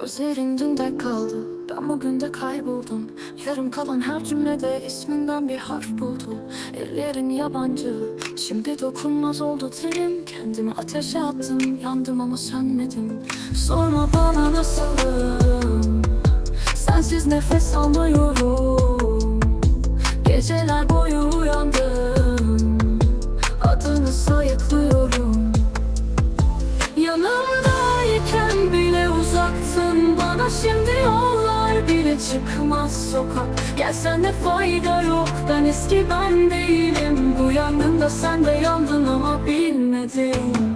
Gözlerin dünde kaldı. Ben bugün de kayboldum. Yarım kalan her cümlede isminden bir harf buldum. Ellerin yabancı. Şimdi dokunmaz oldu telim Kendimi ateşe attım. Yandım ama sönmedim. Sorma bana nasılım? Sensiz nefes almıyorum. Geceler boyu uyandım şimdi yollar bile çıkmaz sokak. Gelsen de fayda yok Ben eski ben değilim. Bu yangında sen de yandın ama bilmedin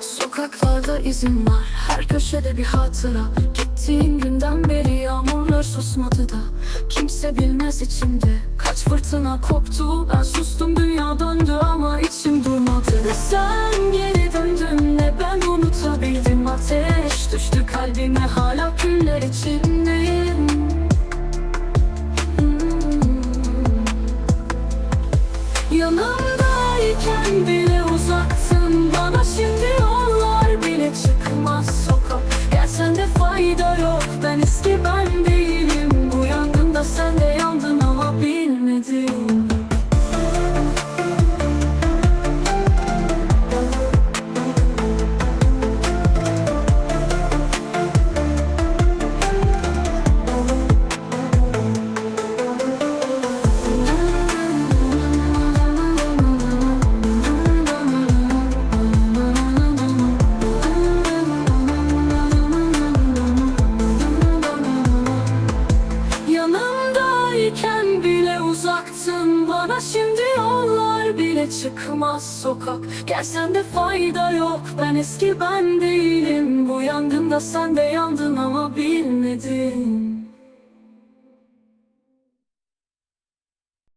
Sokaklarda izin var Her köşede bir hatıra Gittiğin günden beri yağmurlar susmadı da Kimse bilmez içimde. Kaç fırtına koptu Ben sustum dünya döndü ama içim durmadı. Ne sen geri döndün ne ben unutabildim. Ateş düştü kalbime hala küller içindeyim Hmm. Yanımdayken bile uzaksın Yanımdayken bile uzaktın Bana. Şimdi yollar bile çıkmaz sokak. Gelsen de fayda yok. Ben eski ben değilim. Bu yangında sen de yandın ama bir